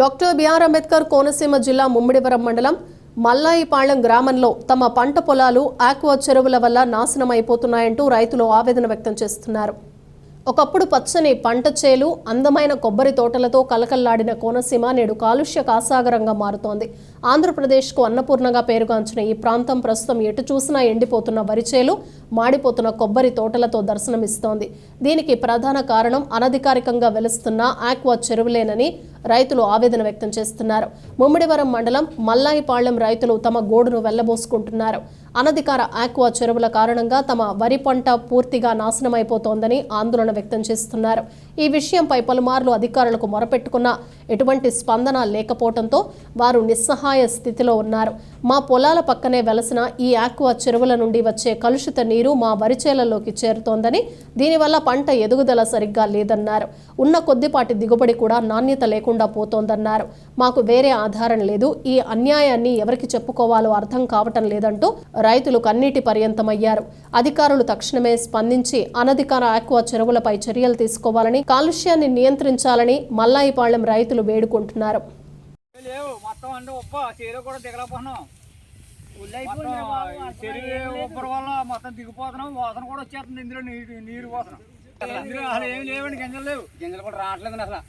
Doctor BR Ambedkar Konaseema జిల్లా ముమ్మిడివరం మండలం మల్లాయిపాళెం గ్రామంలో తమ పంట పొలాలు ఆక్వా చెరువుల వల్ల నాశనం అయిపోతున్నాయంటూ రైతులు ఆవేదన వ్యక్తం చేస్తున్నారు. ఒకప్పుడు పచ్చని పంట చేలు అందమైన కొబ్బరి తోటలతో కలకల్లాడిన కోనసీమ నేడు కాలుష్య కాసాగరంగా మారుతోంది. ఆంధ్రప్రదేశ్కు అన్నపూర్ణగా పేరుగాంచిన ఈ ప్రాంతం ప్రస్తుతం ఎటు చూసినా ఎండిపోతున్న వరి చేలు మాడిపోతున్న కొబ్బరి తోటలతో దర్శనమిస్తోంది. దీనికి ప్రధాన కారణం అనధికారికంగా వెలుస్తున్న ఆక్వా చెరువులేనని రైతులు ఆవేదన వ్యక్తం చేస్తున్నారు. ముమ్మిడివరం మండలం మల్లాయిపాళ్యం రైతులు తమ గోడును వెళ్ళబోసుకుంటున్నారు. అనధికార ఆక్వా చెరువుల కారణంగా తమ వరి పంట పూర్తిగా నాశనమైపోతోందని ఆందోళన వ్యక్తం చేస్తున్నారు. ఈ విషయంపై పలుమార్లు అధికారులకు మొరపెట్టుకున్నా ఎటువంటి స్పందన లేకపోవడంతో వారు నిస్సహాయ స్థితిలో ఉన్నారు. మా పొలాల పక్కనే వెలసిన ఈ ఆక్వా చెరువుల నుండి వచ్చే కలుషిత నీరు మా వరి చేలలోకి చేరుతోందని దీనివల్ల పంట ఎదుగుదల సరిగ్గా లేదన్నారు. ఉన్న కొద్దిపాటి దిగుబడి కూడా నాణ్యత లేకుండా పోతోందన్నారు. మాకు వేరే ఆధారం లేదు. ఈ అన్యాయాన్ని ఎవరికి చెప్పుకోవాలో అర్థం కావటం లేదంటూ రైతులు కన్నీటి పర్యంతమయ్యారు. అధికారులు తక్షణమే స్పందించి అనధికార ఆక్వా చెరువులపై చర్యలు తీసుకోవాలని కాలుష్యాన్ని నియంత్రించాలని మల్లాయిపాళ్యం రైతులు వేడుకుంటున్నారు. చెరువు వల్ల మొత్తం దిగిపోతున్నాం. వాసన కూడా వచ్చేస్తుంది. ఇందులో నీరు నీరు వాసన ఇందులో అసలు ఏమి లేవండి. గింజలు లేవు. గింజలు కూడా రావట్లేదు అసలు.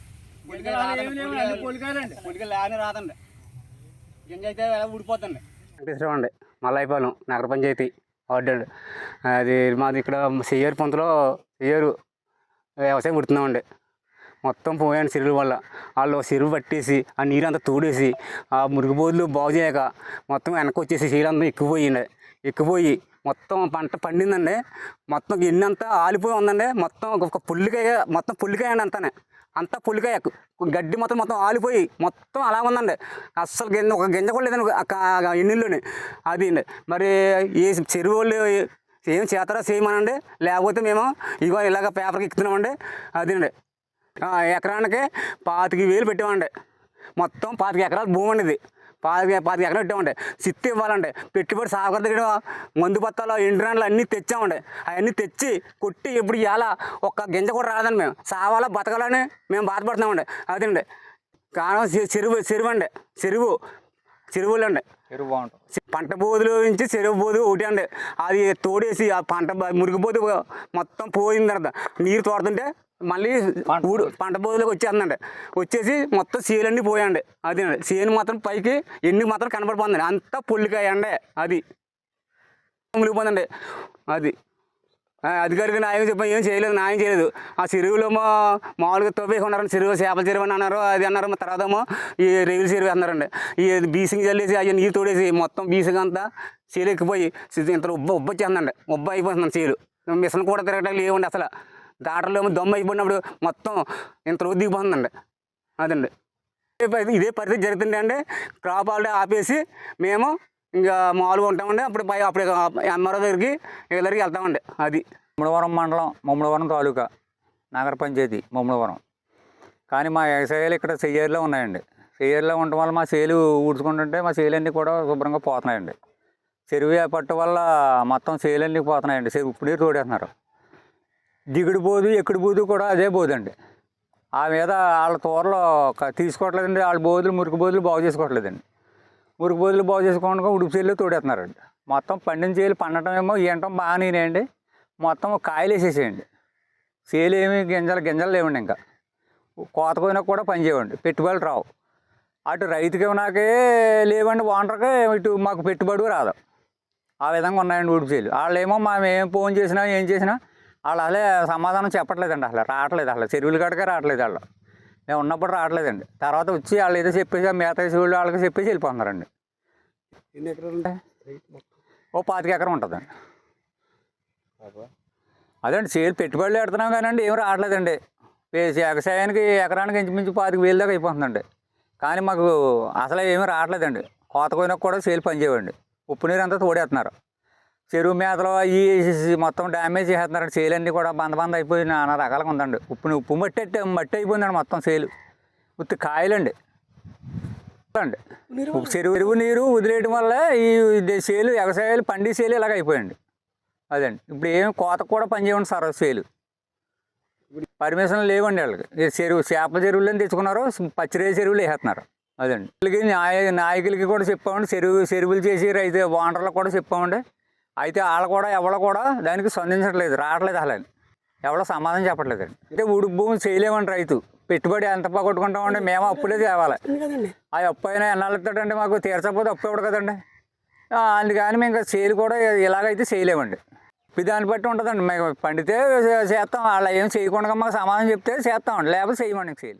గింజలు అసలు ఏమి లేవు అన్ని పొలికాయలండి పొలికి లేని రాదండి. గింజ అయితే ఎలా ఊడిపోతుంది వెంకటేశ్వరం అండి మల్లాయిపాలెం నగర పంచాయతీ వార్డు అండి అది మాది ఇక్కడ చెయ్యరు పొంతలో చెయ్యరు వ్యవసాయం కుడుతున్నామండి. మొత్తం పోయాను చెరువుల వల్ల. వాళ్ళు చెరువు పట్టేసి ఆ నీరు అంతా తోడేసి ఆ మురుగుబోదులు బాగు చేయక మొత్తం వెనక్కి వచ్చేసి చీలంతా ఎక్కుపోయింది ఎక్కుపోయి మొత్తం పంట పండిందండి. మొత్తం ఎన్ని అంతా ఆలిపోయి ఉందండి. మొత్తం ఒక పుల్లికాయ మొత్తం పుల్లికాయ అండి అంతానే. అంతా పుల్లికాయ గడ్డి మొత్తం మొత్తం ఆలిపోయి మొత్తం అలా ఉందండి. అస్సలు గింజ ఒక గింజ కూడా లేదండి ఆ అది మరి ఏ చెరువు వాళ్ళు ఏం చేస్తారో చేయమనండి. లేకపోతే మేము ఇగో ఇలాగ పేపర్కి ఎక్కుతున్నామండి. అదండి ఎకరానికి పాతిక వేలు పెట్టామండి. మొత్తం పాతిక ఎకరాల భూమి అండి ఇది. పాతిక పాతిక ఎకరాలు పెట్టామండి. సిత్తి ఇవ్వాలండి. పెట్టుబడి సాగర్ దగ్గర మందు పత్తాలు ఎండ్రాన్లు అన్నీ తెచ్చామండి. అవన్నీ తెచ్చి కొట్టి ఇప్పుడు ఇలా ఒక్క గింజ కూడా రాదండి మేము. సావాలా బతకాలని మేము బాధపడుతున్నామండి. అదండి కారణం చెరువు చెరువు అండి. చెరువు చెరువులు అండి చెరువు బాగుంటుంది. పంట బోధులు నుంచి చెరువు బోధు ఒకటి అండి. అది తోడేసి ఆ పంట మురిగిపోతు మొత్తం పోయిన తర్వాత నీరు తోడుతుంటే మళ్ళీ ఊడు పంట బోధులోకి వచ్చేస్తుందండి. వచ్చేసి మొత్తం సీలన్నీ పోయండి అది సీలు మాత్రం పైకి ఎన్ని మాత్రం కనపడిపోతుందండి అంతా పొల్లికాయ అండి అది. మునిగిపోతుందండి. అది. అధికారికి న్యాయం చెప్పి ఏం చేయలేదు న్యాయం చేయలేదు. ఆ చెరువులో మా మామూలుగా తవ్వేసి ఉన్నారండి. చెరువు చేపల చెరువు అని అన్నారు అది అన్నారు. మా తర్వాత ఈ రేవుల చెరువు అన్నారండి. ఈ బీసింగ్ చల్లేసి అయ్యి నీరు తోడేసి మొత్తం బీసింగ్ అంతా చీలు ఎక్కిపోయి ఇంత ఉబ్బ ఉబ్బ వచ్చేస్తుందండి. ఉబ్బ అయిపోతుంది చీలు మిషన్ కూడా తిరగటం లేవండి అసలు. దాటలో ఏమో దమ్మ అయిపోయినప్పుడు మొత్తం ఇంత రోజు దిగిపోతుందండి. అదండి. ఇదే ఇదే పరిస్థితి జరుగుతుంది అండి క్రాప్ ఆల్రెడీ ఆపేసి మేము ఇంకా మామూలుగా ఉంటామండి. అప్పుడు పై అప్పుడు ఎంఆర్ఓ దగ్గరికి వీళ్ళకి వెళ్తామండి. అది. ముమ్మడివరం మండలం ముమ్మడివరం తాలూకా నగర పంచాయతీ ముమ్మడివరం. కానీ మా వ్యవసాయాలు ఇక్కడ చెయ్యర్లో ఉన్నాయండి. చెయ్యర్లో ఉండటం వల్ల మా చేలు ఊడ్చుకుంటుంటే మా చేలన్నీ కూడా శుభ్రంగా పోతున్నాయండి. చెరువు పట్టు వల్ల మొత్తం చేలన్నీ పోతున్నాయండి. చెరువు ఇప్పుడే తోడేస్తున్నారు. దిగుడు పోదు ఎక్కడి పోదు కూడా అదే పోదండి ఆ మీద వాళ్ళ తోరలో తీసుకోవట్లేదండి. వాళ్ళ బోధులు మురికి బోధులు బాగు చేసుకోవట్లేదండి. మురికి బోధులు బాగు చేసుకోకుండా ఉడుపు చేలు తోడేస్తున్నారండి. మొత్తం పండిన చేలు పండటం ఏమో ఏంటం బాగానేనండి మొత్తం కాయలు వేసేసేయండి చేలు ఏమి గింజలు గింజలు లేవండి ఇంకా. కోత పోయినా కూడా పనిచేయండి పెట్టుబడులు రావు. అటు రైతుకి నాకే లేవండి ఓనర్కి ఇటు మాకు పెట్టుబడి రాదు. ఆ విధంగా ఉన్నాయండి ఉడిపిసేలు వాళ్ళు ఏమో మేము ఏం ఫోన్ చేసినా ఏం చేసినా వాళ్ళు అసలే సమాధానం చెప్పట్లేదండి అసలు రావట్లేదు అసలు. చెరువులు కడకే రావట్లేదు వాళ్ళు. మేము ఉన్నప్పుడు రావట్లేదండి. తర్వాత వచ్చి వాళ్ళు ఏదో చెప్పేసి మిగతా చెరువులు వాళ్ళకి చెప్పేసి వెళ్ళిపోతున్నారండి. ఎన్ని ఎకరాలు ఉంటాయి? ఓ పాతిక ఎకరం ఉంటుందండి అదండి చేలు పెట్టుబడులు పెడుతున్నాం కానండి ఏం రావట్లేదండి. వ్యవసాయానికి ఎకరానికి ఇంచుమించు పాతిక వేలు దాకా అయిపోతుందండి. కానీ మాకు అసలు ఏమీ రావట్లేదండి. కోత కోయినా కూడా చేలు పనిచేయండి ఉప్పు నీరు అంతా తోడేస్తున్నారు. చెరువు మేతలు వేసేసి మొత్తం డ్యామేజ్ చేసేస్తున్నారండి చేలన్నీ కూడా బంద బంద అయిపోయి నానా రకాలుగా ఉందండి. ఉప్పు ఉప్పు మట్టి మట్టి అయిపోయిందండి మొత్తం చేలు. ఉత్తి కాయలండి. అండి. చెరువు నీరు వదిలేయడం వల్ల ఈ చేలు వ్యవసాయాలు పండి చేలు ఇలాగ అయిపోయండి అదండి. ఇప్పుడు ఏమి కోత కూడా పని చేయమండి సార్ చేలు. పర్మిషన్ లేవండి వాళ్ళకి. ఈ చెరువు చేపల చెరువులని తెచ్చుకున్నారు పచ్చిరే చెరువులు వేసేస్తున్నారు. అదండి. వీళ్ళకి నాయ నాయకులకి కూడా చెప్పామండి. చెరువు చెరువులు చేసి రైతు ఓనర్లకు కూడా చెప్పామండి. అయితే వాళ్ళు కూడా ఎవరు కూడా దానికి స్పందించట్లేదు రావట్లేదు అసలు ఎవరో సమాధానం చెప్పట్లేదండి అంటే ఉడుకు భూమి చేయలేమండి రైతు. పెట్టుబడి ఎంత పోగొట్టుకుంటామండి మేము అప్పులే తేవాలి. ఆ అప్పు అయినా ఎన్నాళ్ళు మాకు? తీర్చకపోతే అప్పు ఇవ్వడు కదండి? అందుకని మేము ఇంకా సేల్ కూడా ఇలాగైతే చేయలేమండి. దాన్ని బట్టి ఉంటుందండి. మేము పండితే చేస్తాం. వాళ్ళు ఏం చేయకుండా మాకు సమాధానం చెప్తే చేస్తామండి. లేకపోతే చేయమండి సేల్.